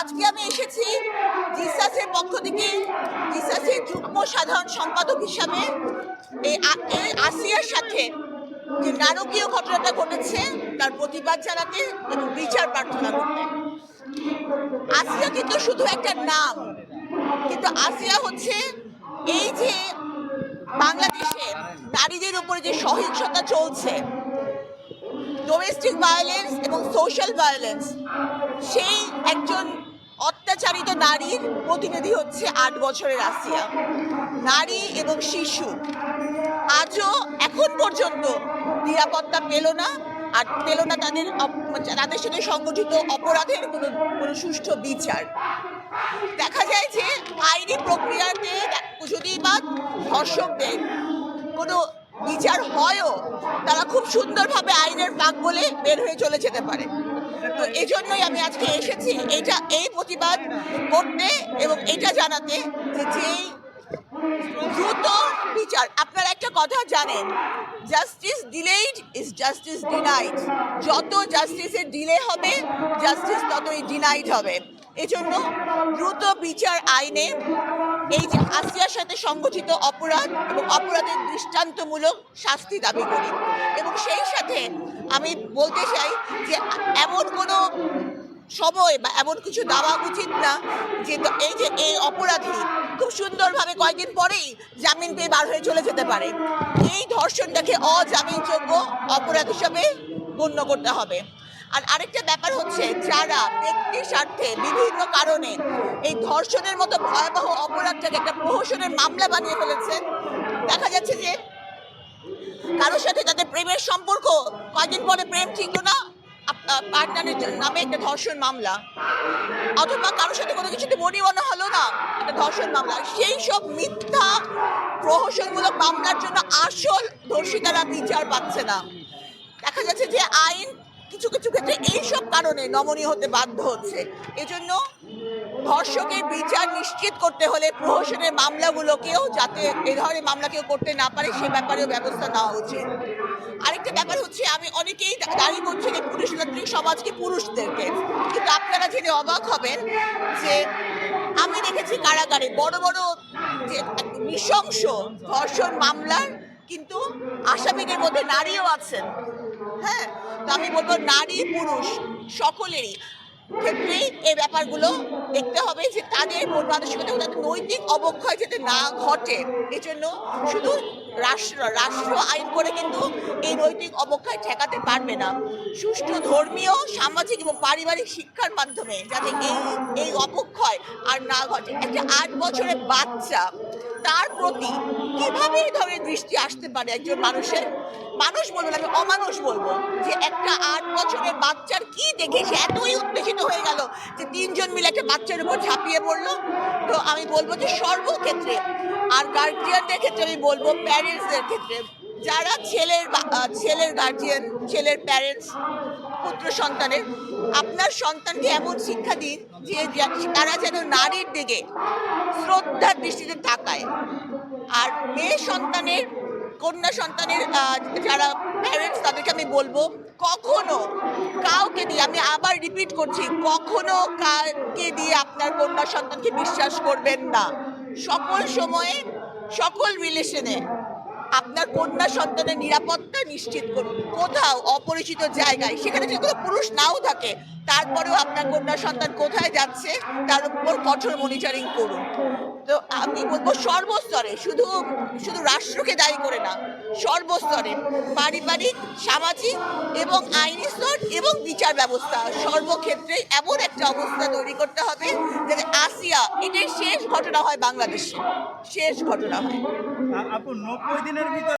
আজকে আমি এসেছি জিসাসের পক্ষ থেকে, জিসাসের যুগ্ম সাধারণ সম্পাদক হিসাবে এই আসিয়ার সাথে যে নারকীয় ঘটনাটা ঘটেছে, তার প্রতিবাদ জানাতে এবং বিচার প্রার্থনা করতে। আসিয়া কিন্তু শুধু একটা নাম, কিন্তু আসিয়া হচ্ছে এই যে বাংলাদেশে নারীদের উপরে যে সহিংসতা চলছে ডোমেস্টিক ভায়োলেন্স এবং সোশ্যাল ভায়োলেন্স সেই একজন অত্যাচারিত নারীর প্রতিনিধি হচ্ছে আট বছরের আসিয়া। নারী এবং শিশু। আজও এখন পর্যন্ত নিরাপত্তা পেল না, আর পেল না তাদের তাদের সাথে সংগঠিত অপরাধের কোনো কোনো সুষ্ঠু বিচার। দেখা যায় যে আইনি প্রক্রিয়াতে যদি বা ধর্ষকদের কোনো বিচার হয়ও, তারা খুব সুন্দরভাবে আইনের পাক বলে বের হয়ে চলে যেতে পারে। তো এই জন্যই আমি আজকে এসেছি। এটা এই প্রতিবাদ করতে এবং এটা জানাতে যে যেই দ্রুত বিচার, আপনারা একটা কথা জানেন justice delayed is justice denied যত জাস্টিসের ডিলে হবে জাস্টিস ততই ডিনাইড হবে। এজন্য দ্রুত বিচার আইনে এই যে আসিয়ার সাথে সংগঠিত অপরাধ এবং অপরাধের দৃষ্টান্তমূলক শাস্তি দাবি করি। এবং সেই সাথে আমি বলতে চাই যে এমন কোনো সময় বা এমন কিছু দেওয়া উচিত না যে এই যে এই অপরাধী খুব সুন্দরভাবে কয়েকদিন পরেই জামিন পেয়ে বার হয়ে চলে যেতে পারে। এই ধর্ষণটাকে অজামিনযোগ্য অপরাধ হিসাবে গণ্য করতে হবে। আর আরেকটা ব্যাপার হচ্ছে যারা ব্যক্তি স্বার্থে বিভিন্ন কারণে এই ধর্ষণের মতো ভয়াবহ অপরাধটাকে একটা প্রহসনের মামলা বানিয়ে ফেলেছেন, দেখা যাচ্ছে যে কারোর সাথে তাদের প্রেমের সম্পর্ক কয়েকদিন পরে প্রেম টিকলো না পার্টনারের নামে একটা ধর্ষণ মামলা। অথবা কারোর সাথে কোনো কিছুতে মনে হলো না, একটা ধর্ষণ মামলা। সেই সব মিথ্যা, প্রহসনমূলক মামলার জন্য আসল ধর্ষিতারা বিচার পাচ্ছে না। দেখা যাচ্ছে যে আইন কিছু কিছু ক্ষেত্রে এইসব কারণে নমনীয় হতে বাধ্য হচ্ছে। এজন্য ধর্ষকের বিচার নিশ্চিত করতে হলে প্রহসনের মামলাগুলোকেও যাতে এ ধরনের মামলা কেউ করতে না পারে, সে ব্যাপারেও ব্যবস্থা নেওয়া উচিত। আরেকটা ব্যাপার হচ্ছে, আমি অনেকেই দাবি করছে যে পুরুষতান্ত্রিক সমাজকে পুরুষদেরকে? কিন্তু আপনারা জেনে অবাক হবেন যে আমি দেখেছি কারাগারে বড় বড় যে নৃশংস ধর্ষণ মামলার কিন্তু আসামিদের মধ্যে নারীও আছেন। হ্যাঁ তো আমি বলব নারী, পুরুষ সকলেরই ক্ষেত্রেই এই ব্যাপারগুলো দেখতে হবে যে তাদের মন মানসিকতা তাদের নৈতিক অবক্ষয় যাতে না ঘটে। এজন্য শুধু রাষ্ট্র রাষ্ট্র আইন করে কিন্তু এই নৈতিক অবক্ষয় ঠেকাতে পারবে না। সুষ্ঠু ধর্মীয়, সামাজিক এবং পারিবারিক শিক্ষার মাধ্যমে যাতে এই এই অবক্ষয় আর না ঘটে। একটা আট বছরের বাচ্চা তার প্রতি কীভাবে এই ধরনের দৃষ্টি আসতে পারে একজন মানুষের? মানুষ বলব আমি অমানুষ বলব যে একটা আট বছরের বাচ্চার কি দেখে সে এতই উত্তেজিত হয়ে গেল যে তিনজন মিলে একটা বাচ্চার উপর ঝাঁপিয়ে পড়ল। তো আমি বলব যে সর্বক্ষেত্রে আর গার্জিয়ানদের ক্ষেত্রে আমি বলব প্যারেন্টসদের ক্ষেত্রে, যারা ছেলের ছেলের গার্জিয়ান ছেলের প্যারেন্টস পুত্র সন্তানের আপনার সন্তানকে এমন শিক্ষা দিন যে তারা যেন নারীর দিকে শ্রদ্ধার দৃষ্টিতে তাকায়। আর মেয়ে সন্তানের, কন্যা সন্তানের যারা প্যারেন্টস তাদেরকে আমি বলব, কখনো কাউকে দিয়ে, আমি আবার রিপিট করছি, কখনো কাউকে দিয়ে আপনার কন্যা সন্তানকে বিশ্বাস করবেন না। সকল সময়ে সকল রিলেশনে আপনার কন্যা সন্তানের নিরাপত্তা নিশ্চিত করুন। কোথাও অপরিচিত জায়গায়, সেখানে যদি কোনো পুরুষ নাও থাকে, তারপরেও আপনার কন্যা সন্তান কোথায় যাচ্ছে, তার উপর কঠোর মনিটরিং করুন। তো আমি বলব সর্বস্তরে, শুধু শুধু রাষ্ট্রকে দায়ী করে না, সর্বস্তরে, পারিবারিক, সামাজিক এবং আইনি স্তর এবং বিচার ব্যবস্থা। সর্বক্ষেত্রে এমন একটা অবস্থা তৈরি করতে হবে যাতে আসিয়া এটাই শেষ ঘটনা হয় বাংলাদেশে। শেষ ঘটনা হয়। আপু, নব্বই দিনের ভিতরে